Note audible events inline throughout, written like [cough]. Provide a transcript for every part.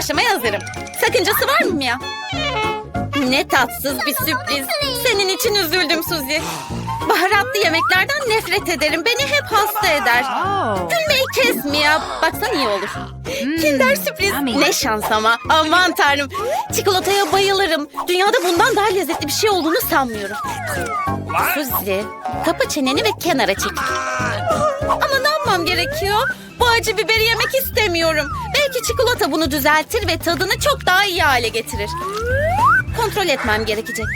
Başlamaya hazırım. Sakıncası var mı Mia? Ne tatsız bir sürpriz. Senin için üzüldüm Suzy. Baharatlı yemeklerden nefret ederim. Beni hep hasta eder. Gülmeyi kes Mia. Baksan iyi olur. Kinder sürpriz. Ne şans ama. Aman tanrım. Çikolataya bayılırım. Dünyada bundan daha lezzetli bir şey olduğunu sanmıyorum. Suzy, kapa çeneni ve kenara çekil. Ama ne yapmam gerekiyor? Bu acı biberi yemek istemiyorum. Belki çikolata bunu düzeltir ve tadını çok daha iyi hale getirir. Kontrol etmem gerekecek.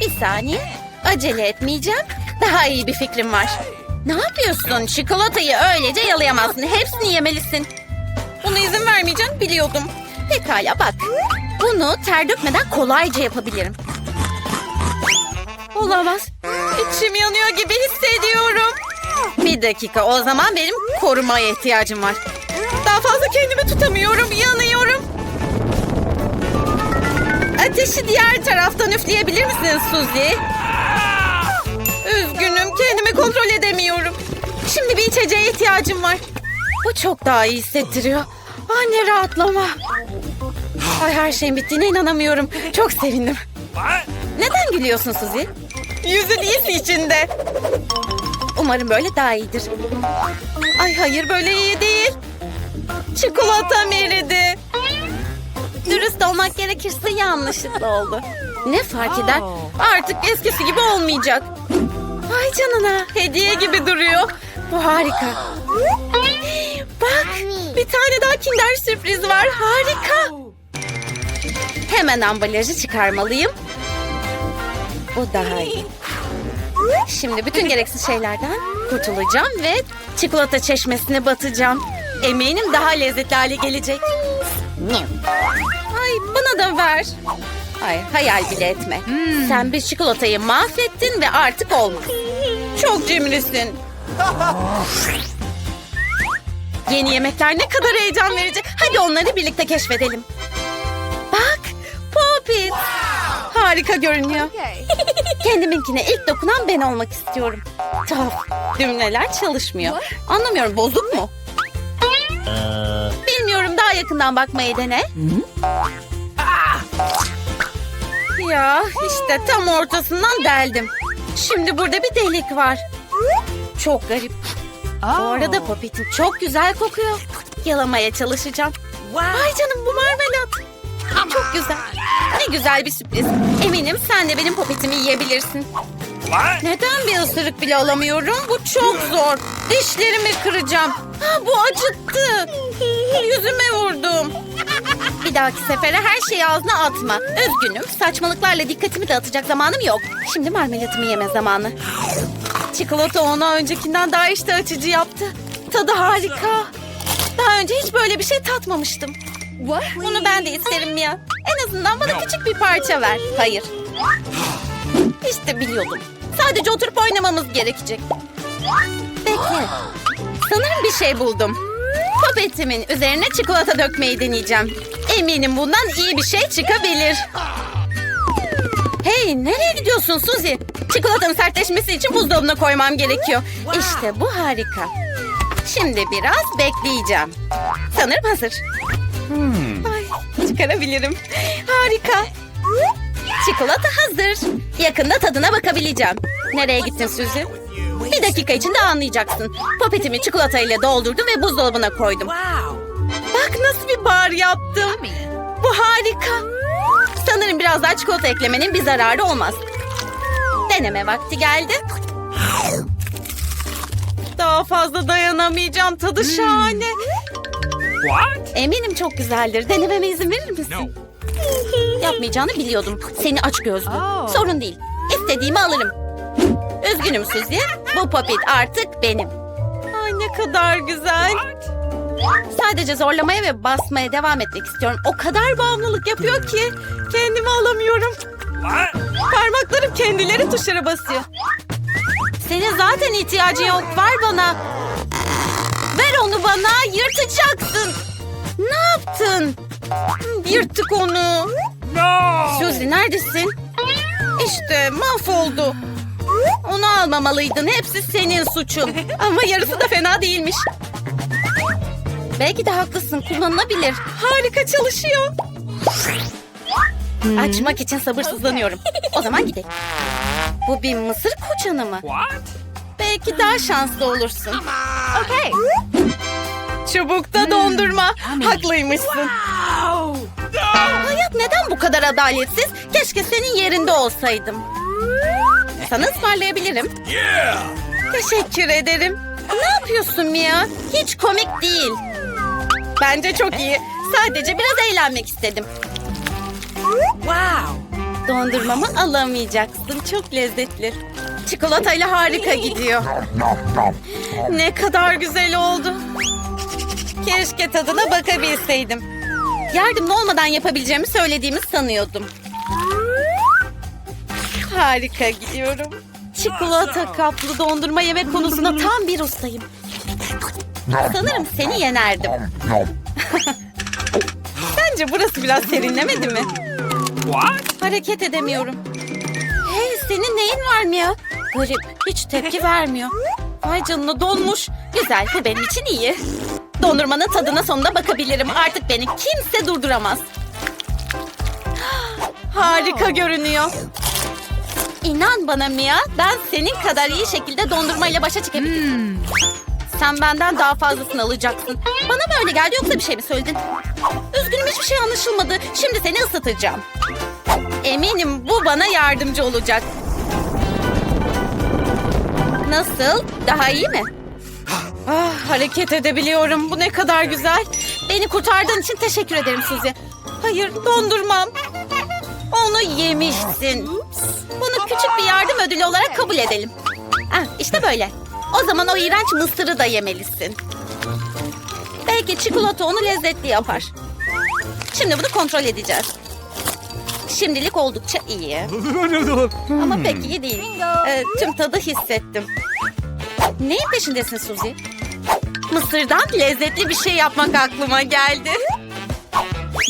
Bir saniye. Acele etmeyeceğim. Daha iyi bir fikrim var. Ne yapıyorsun? Çikolatayı öylece yalayamazsın. Hepsini yemelisin. Buna izin vermeyeceğim biliyordum. Pekala bak. Bunu ter dökmeden kolayca yapabilirim. Olamaz. İçim yanıyor gibi hissediyorum. Bir dakika o zaman benim korumaya ihtiyacım var. Daha fazla kendimi tutamıyorum, yanıyorum. Ateşi diğer taraftan üfleyebilir misiniz Suzy? Üzgünüm, kendimi kontrol edemiyorum. Şimdi bir içeceğe ihtiyacım var. Bu çok daha iyi hissettiriyor. Ah ne rahatlama. Ay her şeyin bittiğine inanamıyorum. Çok sevindim. Neden gülüyorsun Suzy? Yüzün iyisi içinde. Umarım böyle daha iyidir. Ay hayır böyle iyi değil. Çikolatam eridi. Dürüst olmak gerekirse yanlışlıkla oldu. Ne fark eder? Artık eskisi gibi olmayacak. Ay canına hediye gibi duruyor. Bu harika. Bak bir tane daha kinder sürpriz var. Harika. Hemen ambalajı çıkarmalıyım. Bu daha iyi. Şimdi bütün gereksiz şeylerden kurtulacağım ve çikolata çeşmesine batacağım. Eminim daha lezzetli hale gelecek. Ay bana da ver. Ay hayal bile etme. Sen bir çikolatayı mahvettin ve artık olmaz. Çok cimrisin. [laughs] Yeni yemekler ne kadar heyecan verici. Hadi onları birlikte keşfedelim. Bak Popit. Harika görünüyor. [laughs] Kendiminkine ilk dokunan ben olmak istiyorum. Tuhaf. Düğmeler çalışmıyor. Anlamıyorum bozuk mu? Bilmiyorum daha yakından bakmayı dene. Ya işte tam ortasından deldim. Şimdi burada bir delik var. Çok garip. Bu arada Popit'in çok güzel kokuyor. Yalamaya çalışacağım. Vay canım bu marmelat. Çok güzel. Ne güzel bir sürpriz. Eminim sen de benim popetimi yiyebilirsin. Neden bir ısırık bile alamıyorum? Bu çok zor. Dişlerimi kıracağım. Ha, bu acıttı. Yüzüme vurdum. Bir dahaki sefere her şeyi ağzına atma. Üzgünüm. Saçmalıklarla dikkatimi dağıtacak zamanım yok. Şimdi marmelatımı yeme zamanı. Çikolata ona öncekinden daha işte açıcı yaptı. Tadı harika. Daha önce hiç böyle bir şey tatmamıştım. Bunu ben de isterim Mia. En azından bana küçük bir parça ver. Hayır. İşte biliyordum. Sadece oturup oynamamız gerekecek. Bekle. Sanırım bir şey buldum. Popetimin üzerine çikolata dökmeyi deneyeceğim. Eminim bundan iyi bir şey çıkabilir. Hey nereye gidiyorsun Suzy? Çikolatanın sertleşmesi için buzdolabına koymam gerekiyor. İşte bu harika. Şimdi biraz bekleyeceğim. Sanırım hazır. Ay, çıkarabilirim. Harika. Çikolata hazır. Yakında tadına bakabileceğim. Nereye gittin Suzy? Bir dakika içinde anlayacaksın. Popetimi çikolatayla doldurdum ve buzdolabına koydum. Bak nasıl bir bar yaptım. Bu harika. Sanırım biraz daha çikolata eklemenin bir zararı olmaz. Deneme vakti geldi. Daha fazla dayanamayacağım. Tadı şahane. Eminim çok güzeldir. Denememe izin verir misin? Yapmayacağını biliyordum. Seni aç gözlü. Sorun değil. İstediğimi alırım. Üzgünüm Suzy. Bu popit artık benim. Ay ne kadar güzel. Sadece zorlamaya ve basmaya devam etmek istiyorum. O kadar bağımlılık yapıyor ki kendimi alamıyorum. Parmaklarım kendileri tuşlara basıyor. Senin zaten ihtiyacın yok. Ver bana. Ver onu bana. Yırtacaksın. Ne yaptın? Yırttık onu. Suzy neredesin? İşte mahvoldu. Onu almamalıydın. Hepsi senin suçun. Ama yarısı da fena değilmiş. Belki de haklısın kullanılabilir. Harika çalışıyor. Açmak için sabırsızlanıyorum. O zaman gidelim. Bu bir mısır koçanı mı? What? Belki daha şanslı olursun. Okay. Çubukta dondurma. Haklıymışsın. Hayat neden bu kadar adaletsiz? Keşke senin yerinde olsaydım. Sana ısmarlayabilirim. Yeah! Teşekkür ederim. Ne yapıyorsun Mia? Hiç komik değil. Bence çok iyi. Sadece biraz eğlenmek istedim. Wow! Dondurmamı alamayacaksın. Çok lezzetli. Çikolatayla harika gidiyor. Ne kadar güzel oldu. Keşke tadına bakabilseydim. Yardımlı olmadan yapabileceğimi söylediğimi sanıyordum. Harika gidiyorum. Çikolata kaplı dondurma yemek konusunda tam bir ustayım. Sanırım seni yenerdim. [laughs] Sence burası biraz serinlemedi mi? Hareket edemiyorum. Hey senin neyin var Mia? Garip hiç tepki vermiyor. Vay canına donmuş. Güzel bu benim için iyi. Dondurmanın tadına sonunda bakabilirim. Artık beni kimse durduramaz. [gasps] Harika görünüyor. İnan bana Mia, ben senin kadar iyi şekilde dondurmayla başa çıkabilirim. Sen benden daha fazlasını alacaksın. Bana mı öyle geldi yoksa bir şey mi söyledin? Üzgünüm hiçbir şey anlaşılmadı. Şimdi seni ısıtacağım. Eminim bu bana yardımcı olacak. Nasıl? Daha iyi mi? Ah, hareket edebiliyorum. Bu ne kadar güzel. Beni kurtardığın için teşekkür ederim Suzi. Hayır, dondurmam. Onu yemişsin. Bunu küçük bir yardım ödülü olarak kabul edelim. Ah, işte böyle. O zaman o iğrenç mısırı da yemelisin. Belki çikolata onu lezzetli yapar. Şimdi bunu kontrol edeceğiz. Şimdilik oldukça iyi. [laughs] Ama pek iyi değil. Ee, tüm tadı hissettim. Neyin peşindesin Suzi? Mısırdan lezzetli bir şey yapmak aklıma geldi.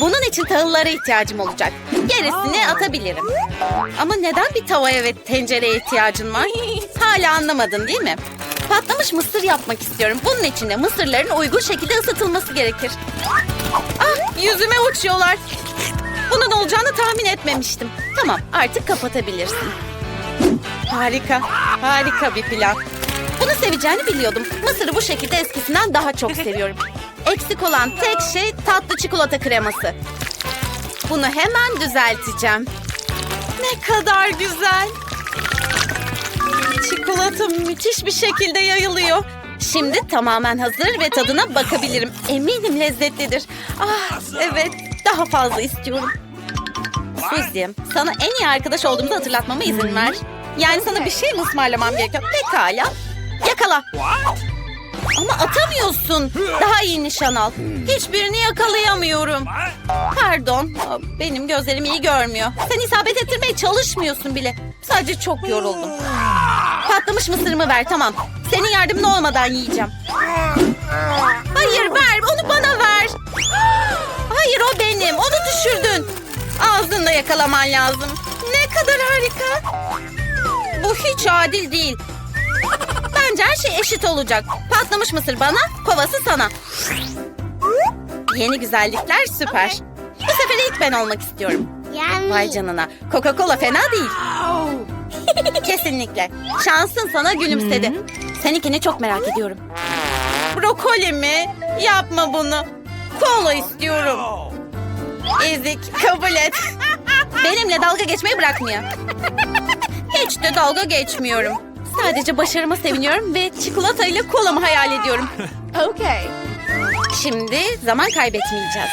Bunun için tahıllara ihtiyacım olacak. Gerisini atabilirim. Ama neden bir tavaya ve tencereye ihtiyacın var? Hala anlamadın değil mi? Patlamış mısır yapmak istiyorum. Bunun için de mısırların uygun şekilde ısıtılması gerekir. Ah yüzüme uçuyorlar. Bunun olacağını tahmin etmemiştim. Tamam artık kapatabilirsin. Harika, harika bir plan. Bunu seveceğini biliyordum. Mısırı bu şekilde eskisinden daha çok [laughs] seviyorum. Eksik olan tek şey tatlı çikolata kreması. Bunu hemen düzelteceğim. Ne kadar güzel. Çikolata müthiş bir şekilde yayılıyor. Şimdi tamamen hazır ve tadına bakabilirim. Eminim lezzetlidir. Ah evet daha fazla istiyorum. Suzi'm sana en iyi arkadaş olduğumuzu hatırlatmama izin ver. Yani sana bir şey mi ısmarlamam gerekiyor? Pekala. Yakala. Ama atamıyorsun. Daha iyi nişan al. Hiçbirini yakalayamıyorum. Pardon. Benim gözlerim iyi görmüyor. Sen isabet ettirmeye çalışmıyorsun bile. Sadece çok yoruldum. Patlamış mısırımı ver tamam. Senin yardımın olmadan yiyeceğim. Hayır ver onu bana ver. Hayır o benim. Onu düşürdün. Ağzınla yakalaman lazım. Ne kadar harika. Bu hiç adil değil. Bence her şey eşit olacak. Patlamış mısır bana, kovası sana. Yeni güzellikler süper. Bu sefer ilk ben olmak istiyorum. Vay canına. Coca-Cola fena değil. [laughs] Kesinlikle. Şansın sana gülümsedi. Seninkini çok merak ediyorum. Brokoli mi? Yapma bunu. Kola istiyorum. Ezik kabul et. [laughs] Benimle dalga geçmeyi bırakmıyor. Hiç de dalga geçmiyorum. Sadece başarıma seviniyorum ve çikolata ile kolamı hayal ediyorum. Okay. Şimdi zaman kaybetmeyeceğiz.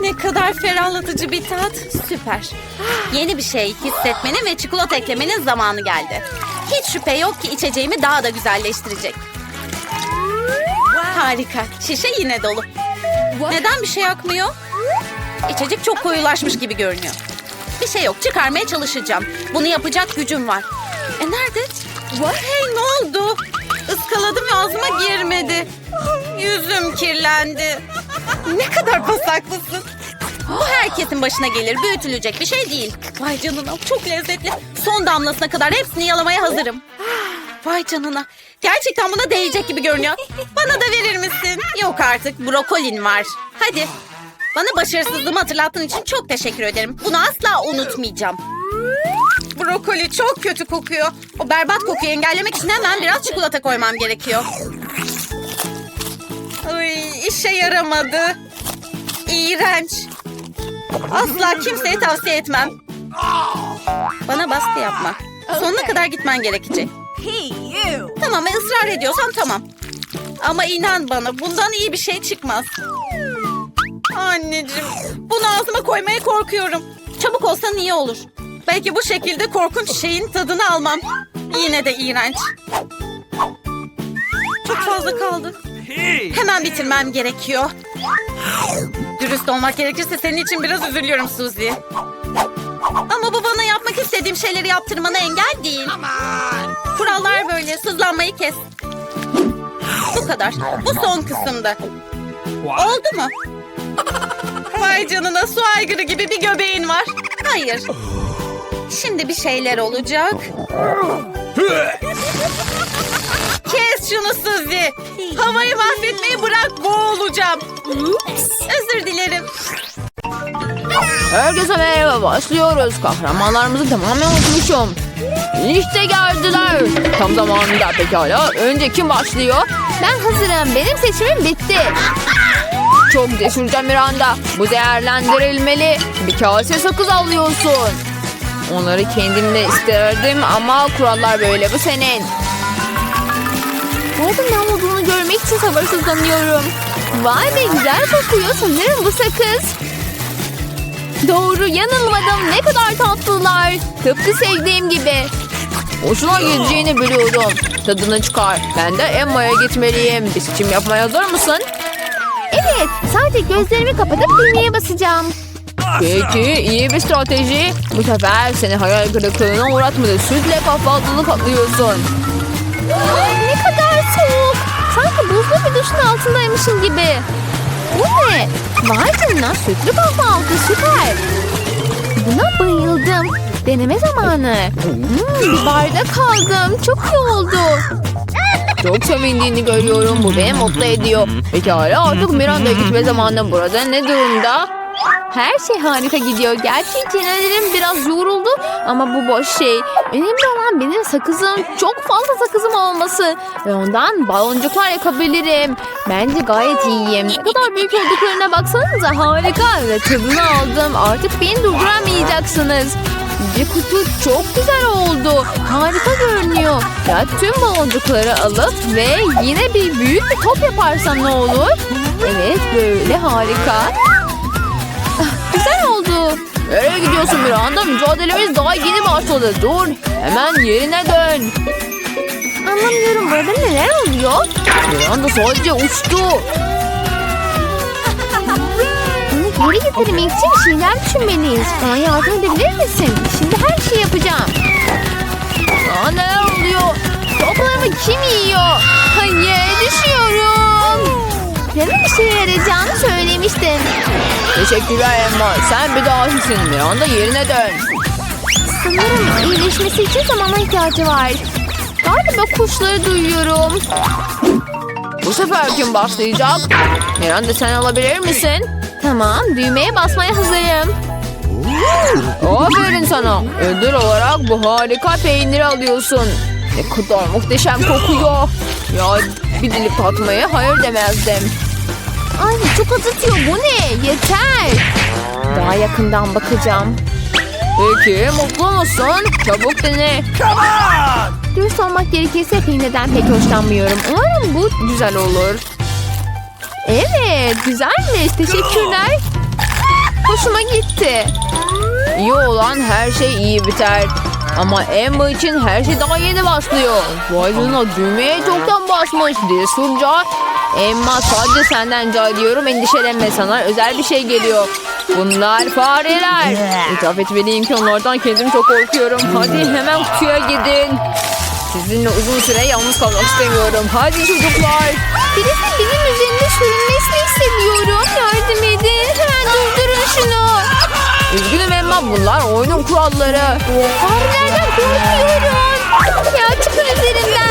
Ne kadar ferahlatıcı bir tat. Süper. Yeni bir şey hissetmenin ve çikolata eklemenin zamanı geldi. Hiç şüphe yok ki içeceğimi daha da güzelleştirecek. Harika. Şişe yine dolu. Neden bir şey akmıyor? İçecek çok koyulaşmış gibi görünüyor. Bir şey yok. Çıkarmaya çalışacağım. Bunu yapacak gücüm var. E nerede? Hey ne oldu? Iskaladım ve ağzıma girmedi. Yüzüm kirlendi. Ne kadar pasaklısın. Bu herkesin başına gelir. Büyütülecek bir şey değil. Vay canına çok lezzetli. Son damlasına kadar hepsini yalamaya hazırım. Vay canına. Gerçekten buna değecek gibi görünüyor. Bana da verir misin? Yok artık brokolin var. Hadi. Bana başarısızlığımı hatırlattığın için çok teşekkür ederim. Bunu asla unutmayacağım. Brokoli çok kötü kokuyor. O berbat kokuyu engellemek için hemen biraz çikolata koymam gerekiyor. Ay, işe yaramadı. İğrenç. Asla kimseye tavsiye etmem. Bana baskı yapma. Sonuna kadar gitmen gerekecek. Tamam ısrar ediyorsan tamam. Ama inan bana bundan iyi bir şey çıkmaz. Anneciğim bunu ağzıma koymaya korkuyorum. Çabuk olsan iyi olur. Belki bu şekilde korkunç şeyin tadını almam. Yine de iğrenç. Çok fazla kaldı. Hemen bitirmem gerekiyor. Dürüst olmak gerekirse senin için biraz üzülüyorum Suzy. Ama bu bana yapmak istediğim şeyleri yaptırmana engel değil. Kurallar böyle. Sızlanmayı kes. Bu kadar. Bu son kısımda. Oldu mu? Vay canına su aygırı gibi bir göbeğin var. Hayır. Şimdi bir şeyler olacak. Kes şunu Suzy. Havayı mahvetmeyi bırak boğulacağım. Özür dilerim. Herkese merhaba başlıyoruz. Kahramanlarımızı tamamen unutmuşum. İşte geldiler. Tam zamanında pekala. Önce kim başlıyor? Ben hazırım. Benim seçimim bitti. Çok cesurca Miranda. Bu değerlendirilmeli. Bir kase sakız alıyorsun. Onları kendimle isterdim ama kurallar böyle. Bu senin. Nerede ne olduğunu görmek için sabırsızlanıyorum. Vay be güzel kokuyor. Sanırım bu sakız. Doğru yanılmadım. Ne kadar tatlılar. Tıpkı sevdiğim gibi. Hoşuna gideceğini biliyorum. Tadını çıkar. Ben de Emma'ya gitmeliyim. Bir seçim yapmaya hazır mısın? Evet. Sadece gözlerimi kapatıp düğmeye basacağım. Peki iyi bir strateji. Bu sefer seni hayal kırıklığına uğratmadı. Sütle kahvaltılık atlıyorsun. ne kadar soğuk. Sanki buzlu bir duşun altındaymışım gibi. Bu ne? Vay canına sütlü kahvaltı süper. Buna bayıldım. Deneme zamanı. Hmm, bir bardak aldım. Çok iyi oldu. Çok sevindiğini görüyorum. Bu beni mutlu ediyor. Pekala artık Miranda'ya gitme zamanı burada. Ne durumda? Her şey harika gidiyor. Gerçi çenelerim biraz yoruldu ama bu boş şey. Önemli olan benim sakızım çok fazla sakızım olması. Ve ondan baloncuklar yakabilirim. Bence gayet iyiyim. Ne kadar büyük olduklarına baksanıza harika. Ve tadını aldım. Artık beni durduramayacaksınız. Bir kutu çok güzel oldu. Harika görünüyor. Ya tüm baloncukları alıp ve yine bir büyük bir top yaparsam ne olur? Evet böyle harika. Güzel oldu. Nereye gidiyorsun Miranda? Mücadelemiz daha yeni başladı. Dur. Hemen yerine dön. Anlamıyorum burada neler oluyor? Miranda sadece uçtu. Geri getirmek için bir şeyler düşünmeliyiz. Bana yardım edebilir misin? Şimdi her şeyi yapacağım. Aa, neler oluyor? Toplarımı kim yiyor? Hayır düşüyorum. Neden işe yarayacağını söylemiştim. Teşekkürler Emma. Sen bir dahisin. Miranda yerine dön. Sanırım iyileşmesi için zamana ihtiyacı var. Galiba kuşları duyuyorum. Bu sefer kim başlayacak? Miranda sen alabilir misin? Tamam düğmeye basmaya hazırım. Aferin sana. Ödül olarak bu harika peyniri alıyorsun. Ne kadar muhteşem kokuyor. Ya bir dilim tatmaya hayır demezdim. Ay çok acıtıyor bu ne? Yeter. Daha yakından bakacağım. Peki mutlu musun? Çabuk dene. Dürüst olmak gerekirse peynirden pek hoşlanmıyorum. Umarım bu güzel olur. Evet güzelmiş. Teşekkürler. Hoşuma gitti. İyi olan her şey iyi biter. Ama Emma için her şey daha yeni başlıyor. Vay düğmeye çoktan basmış. Cesurca. Emma sadece senden rica ediyorum endişelenme sana özel bir şey geliyor. Bunlar fareler. İtiraf etmeliyim ki onlardan kendim çok korkuyorum. Hadi hemen kutuya gidin. Sizinle uzun süre yalnız kalmak istemiyorum. Hadi çocuklar. Birisi benim üzerinde sürünmesini hissediyorum. Yardım edin. Hemen durdurun şunu. Üzgünüm Emma bunlar oyunun kuralları. Farelerden korkuyorum. Ya çıkın üzerimden.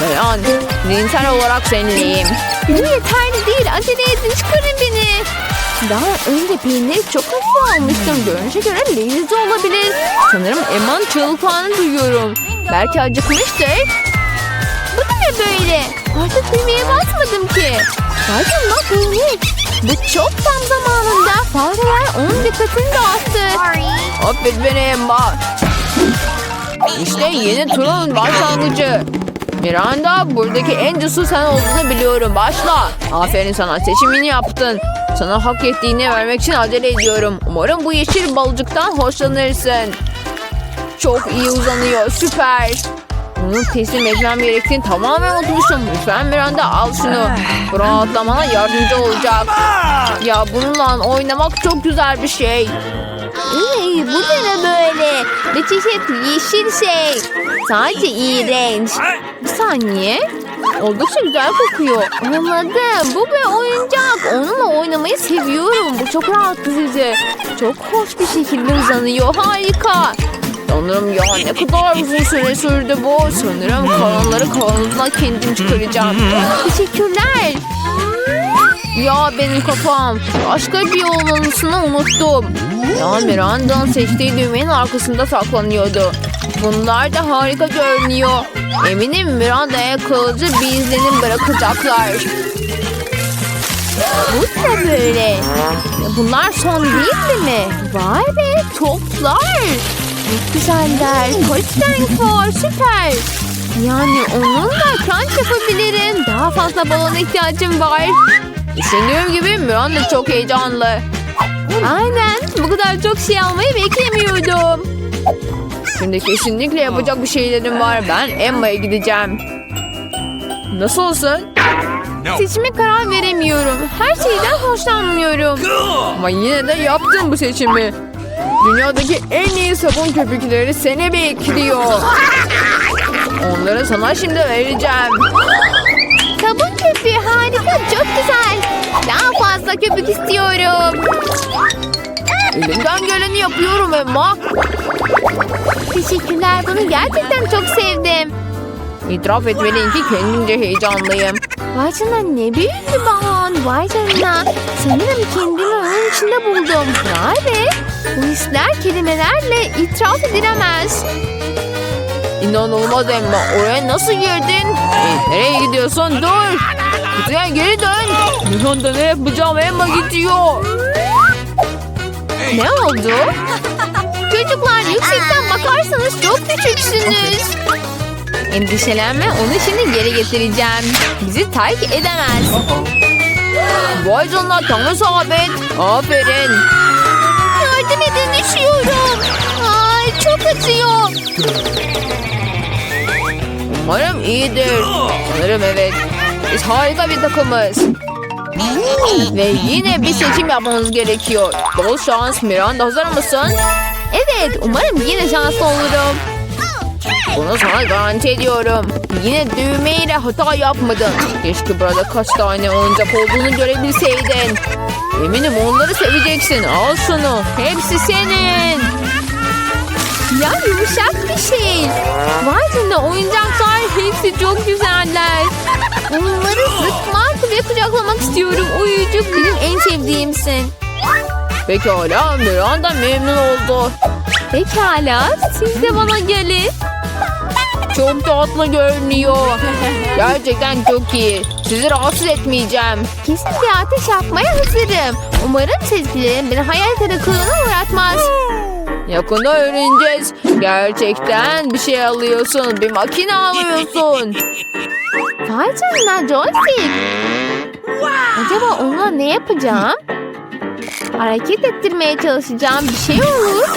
Miran. Zihinsel olarak seninleyim. Bu yeterli değil. Acele edin çıkarın beni. Daha önce peyniri çok hafif almıştım. Görünüşe göre lezzetli olabilir. Sanırım Emman çığlıklarını duyuyorum. Belki acıkmıştır. Bu da ne böyle? Artık düğmeye basmadım ki. Bakın bak peynir. Bu çok tam zamanında. Fareler onun dikkatini dağıttı. Affet beni Emma. İşte yeni turun başlangıcı. Miranda buradaki en cesur sen olduğunu biliyorum. Başla. Aferin sana seçimini yaptın. Sana hak ettiğini vermek için acele ediyorum. Umarım bu yeşil balıcıktan hoşlanırsın. Çok iyi uzanıyor. Süper. Bunu teslim etmem gerektiğini tamamen unutmuşum. Lütfen Miranda al şunu. Bu rahatlamana yardımcı olacak. Ya bununla oynamak çok güzel bir şey. İyi, bu da ne böyle? Bir çeşit yeşil şey. Sadece iğrenç. Bir saniye. Oldukça güzel kokuyor. Anladım. Bu bir oyuncak. Onunla oynamayı seviyorum. Bu çok rahatlatıcı. Çok hoş bir şekilde uzanıyor. Harika. Sanırım ya ne kadar uzun süre sürdü bu. Sanırım kalanları kavanozuna kendim çıkaracağım. Teşekkürler. Ya benim kafam. Başka bir yol olmasını unuttum. Ya Miranda'nın seçtiği düğmenin arkasında saklanıyordu. Bunlar da harika görünüyor. Eminim Miranda'ya kalıcı bir izlenim bırakacaklar. Bu ne böyle? Bunlar son değil mi? Vay be toplar. Çok güzeller. Kaç renk var süper. Yani onunla crunch yapabilirim. Daha fazla balona ihtiyacım var. Düşündüğüm gibi Miranda çok heyecanlı. Aynen. Bu kadar çok şey almayı beklemiyordum. Şimdi kesinlikle yapacak bir şeylerim var. Ben Emma'ya gideceğim. Nasıl olsun? Seçime karar veremiyorum. Her şeyden hoşlanmıyorum. Ama yine de yaptım bu seçimi. Dünyadaki en iyi sabun köpükleri seni bekliyor. Onları sana şimdi vereceğim. Sabun köpüğü harika, çok güzel. Daha fazla köpük istiyorum. Elimden geleni yapıyorum Emma. Teşekkürler, bunu gerçekten çok sevdim. İtiraf etmeliyim ki kendimce heyecanlıyım. Vay canına ne büyük bir balon. Vay canına. Sanırım kendimi onun içinde buldum. Vay be. Bu hisler kelimelerle itiraf edilemez. İnanılmaz Emma. Oraya nasıl girdin? Hey, nereye gidiyorsun? Dur. Kutuya geri dön. Miranda ne yapacağım? Emma gidiyor. Ne oldu? Çocuklar yüksekten bakarsanız çok küçüksünüz. Endişelenme onu şimdi geri getireceğim. Bizi terk edemez. Vay canına tam isabet. Aferin. Düşüyorum. Ay çok acıyor. Umarım iyidir. Sanırım evet. Biz harika bir takımız. Ve yine bir seçim yapmamız gerekiyor. Bol şans Miranda hazır mısın? Evet umarım yine şanslı olurum. Bunu sana garanti ediyorum. Yine düğmeyle hata yapmadın. Keşke burada kaç tane oyuncak olduğunu görebilseydin. Eminim onları seveceksin. Al şunu. Hepsi senin. Ya yumuşak bir şey. Vay canına oyuncaklar hepsi çok güzeller. Onları sıkmak ve kucaklamak istiyorum. Uyucuk benim en sevdiğimsin. Pekala Miranda memnun oldu. Pekala siz de bana gelin. Çok tatlı görünüyor. [laughs] Gerçekten çok iyi. Sizi rahatsız etmeyeceğim. Kesin bir ateş yapmaya hazırım. Umarım sezgilerim beni hayal kırıklığına uğratmaz. Yakında öğreneceğiz. Gerçekten bir şey alıyorsun. Bir makine alıyorsun. [laughs] Vay canına joystick. Acaba onunla ne yapacağım? Hareket ettirmeye çalışacağım. Bir şey olur.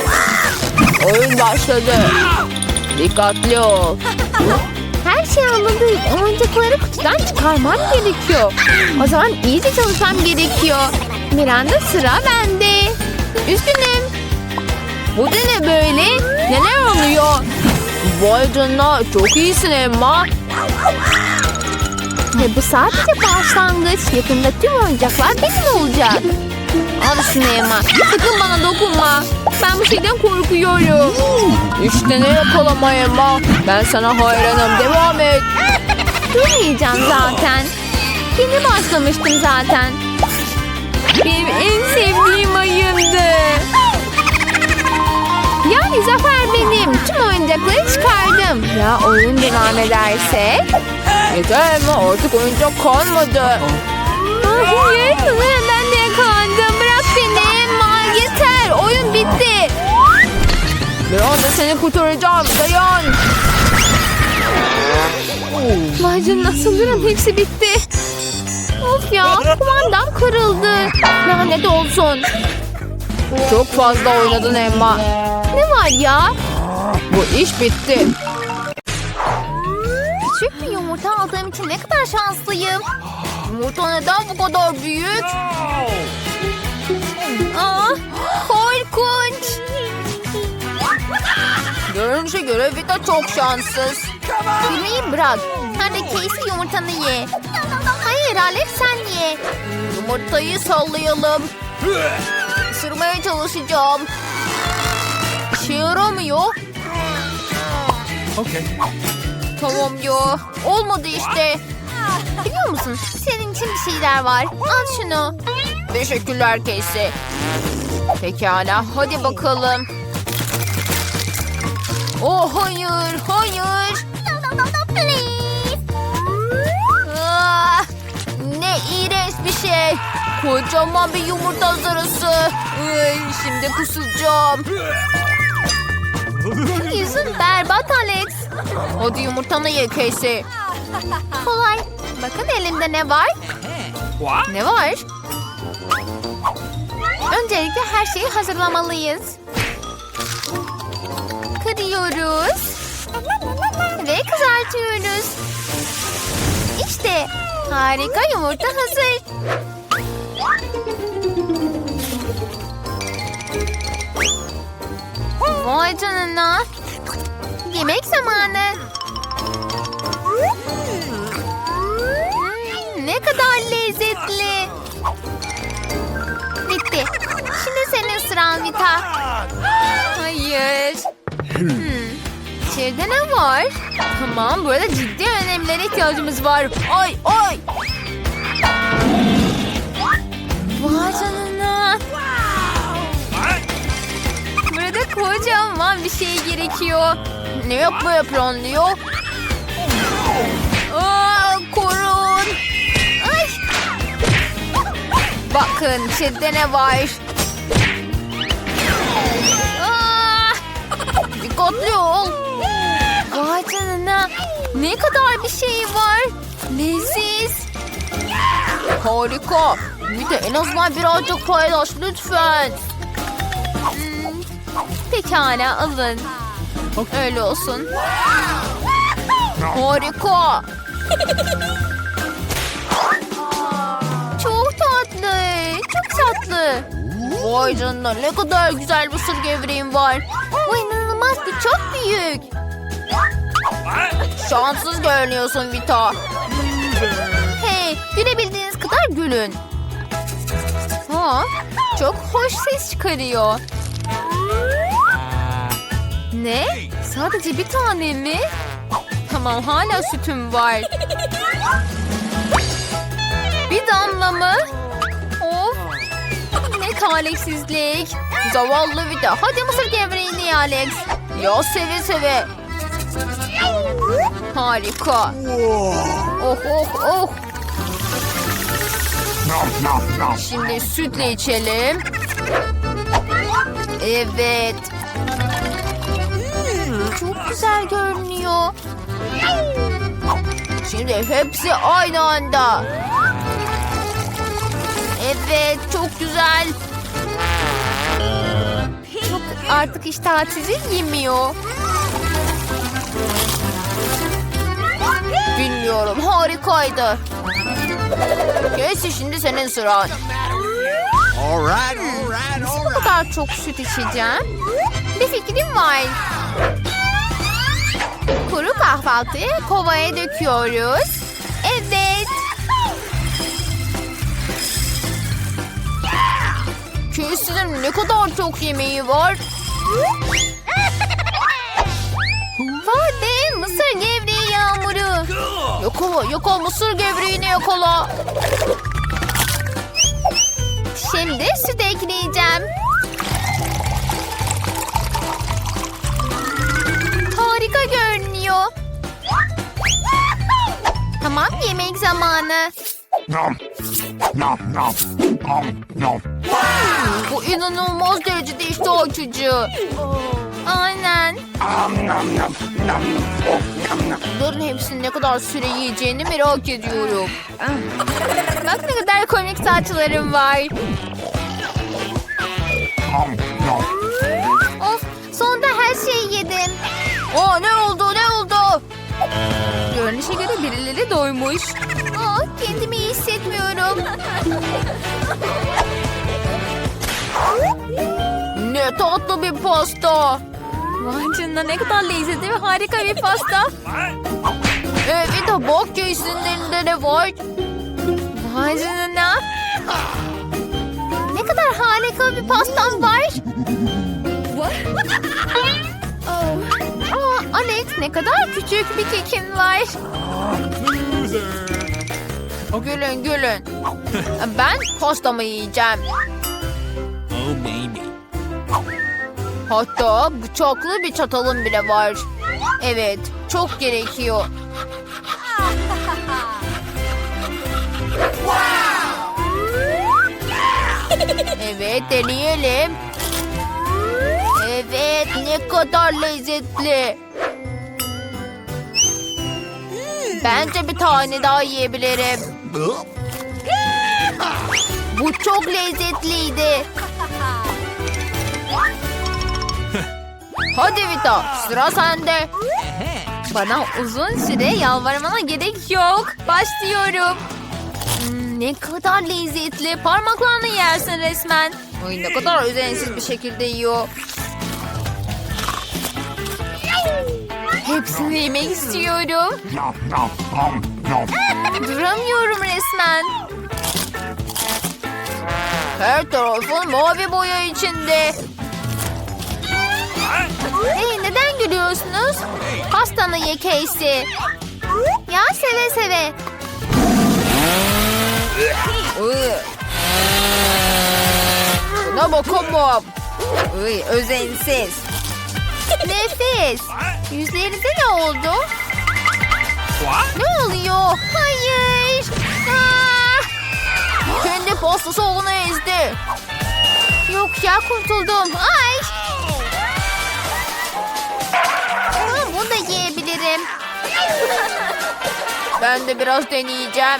Oyun başladı. Dikkatli ol. Her şey anladım. Oyuncakları kutudan çıkarmam gerekiyor. O zaman iyice çalışmam gerekiyor. Miranda sıra bende. Üzgünüm. Bu da ne böyle? Neler oluyor? Vay canına çok iyisin Emma. Ve bu sadece başlangıç. Yakında tüm oyuncaklar benim olacak. Al şunu Emma. Sakın bana dokunma. Ben bu şeyden korkuyorum. İşte ne yakalama Emma. Ben sana hayranım. Devam et. Durmayacağım zaten. Yeni başlamıştım zaten. Benim en sevdiğim oyundu. Yani zafer benim. Tüm oyuncakları çıkardım. Ya oyun devam ederse? Yeter mi? Artık oyuncak kalmadı. Hayır. Ben Oyun bitti. Dayan da seni kurtaracağım. Dayan. Vay canına sanırım hepsi bitti. Of ya kumandam kırıldı. Lanet olsun. Çok fazla oynadın Emma. Ne var ya? Bu iş bitti. Küçük bir yumurta aldığım için ne kadar şanslıyım. Yumurta neden bu kadar büyük? Aa, Görünüşe göre Vita çok şanssız. Gülmeyi bırak. Sen de Casey yumurtanı ye. Hayır Alex sen ye. Yumurtayı sallayalım. Isırmaya çalışacağım. İşe yaramıyor. Okay. Tamam ya. Olmadı işte. Biliyor musun? Senin için bir şeyler var. Al şunu. Teşekkürler Casey. Pekala. Hadi bakalım. Oh hayır. Hayır. Ah, ne iğrenç bir şey. Kocaman bir yumurta zarısı. Ay, şimdi kusacağım. Yüzün berbat Alex. Hadi yumurtanı ye Casey. Kolay. Bakın elimde ne var? Ne var? Öncelikle her şeyi hazırlamalıyız. Harika yumurta hazır. Vay canına. Yemek zamanı. Hmm, ne kadar lezzetli. Bitti. Şimdi senin sıran Vita. Hayır. Hmm. İçeride ne var? Tamam burada ciddi önemlere ihtiyacımız var. Ay ay. Vay canına. Burada kocaman bir şey gerekiyor. Ne yapmaya planlıyor? Aa, korun. Ay. Bakın içeride ne var? Aa, dikkatli ol. Vay canına. Ne kadar bir şey var. Leziz. Harika. Bir de en azından birazcık paylaş lütfen. Hmm, Pekala alın. Öyle olsun. Harika. [laughs] Çok tatlı. Çok tatlı. Vay canına ne kadar güzel mısır gevreğim var. Bu inanılmaz bu çok büyük. Şanssız görünüyorsun Vita. Hey gülebildiğiniz kadar gülün. Ha, çok hoş ses çıkarıyor. Ne? Sadece bir tane mi? Tamam hala sütüm var. Bir damla mı? Of. Ne talihsizlik. Zavallı Vida. Hadi mısır gevreğini Alex. Ya seve seve. Harika. Oh oh oh. Şimdi sütle içelim. Evet. Çok güzel görünüyor. Şimdi hepsi aynı anda. Evet, çok güzel. Çok artık iştah sizi yemiyor. Bilmiyorum, harikaydı. Kes şimdi senin sıran. All Bu kadar çok süt içeceğim. Bir fikrim var. Kuru kahvaltıyı kovaya döküyoruz. Evet. Kesin ne kadar çok yemeği var. Gevreği yağmuru. Yok yakala mısır gevreğini yakala. Şimdi süt ekleyeceğim. Harika görünüyor. Tamam yemek zamanı. Nom. Nom, nom. Nom, nom. Bu inanılmaz derecede iştah açıcı. Aynen. Nom, nom, nom. Nom, oh, nom, nom. Bunların hepsini ne kadar süre yiyeceğini merak ediyorum. Bak ne kadar komik saçlarım var. Nom, nom. Of sonunda her şeyi yedim. Aa ne oldu ne oldu? Görünüşe göre birileri doymuş. Aa kendimi iyi hissetmiyorum. ne tatlı bir pasta. Vay canına ne kadar lezzetli ve harika bir pasta. Evet de bak Jason'ın ne var. Vay canına. Ne kadar harika bir pastam var. Aa, Alex ne kadar küçük bir kekin var. Gülün gülün. Ben pastamı yiyeceğim. Hatta bıçaklı bir çatalım bile var. Evet, çok gerekiyor. Evet, deneyelim. Evet, ne kadar lezzetli. Bence bir tane daha yiyebilirim. Bu çok lezzetliydi. Hadi Vita, sıra sende. Bana uzun süre yalvarmana gerek yok. Başlıyorum. Hmm, ne kadar lezzetli. Parmaklarını yersin resmen. Ay ne kadar özensiz bir şekilde yiyor. Hepsini yemek istiyorum. Duramıyorum resmen. Her tarafın mavi boya içinde. Hey neden gülüyorsunuz? Pastanı ye Casey. Ya seve seve. Iı. Buna. Iy, özensiz. Nefis. Yüzlerinize ne oldu? Ne oluyor? Hayır. Aa! Kendi pastası onu ezdi. Yok ya kurtuldum. Ay. Da yiyebilirim. Ben de biraz deneyeceğim.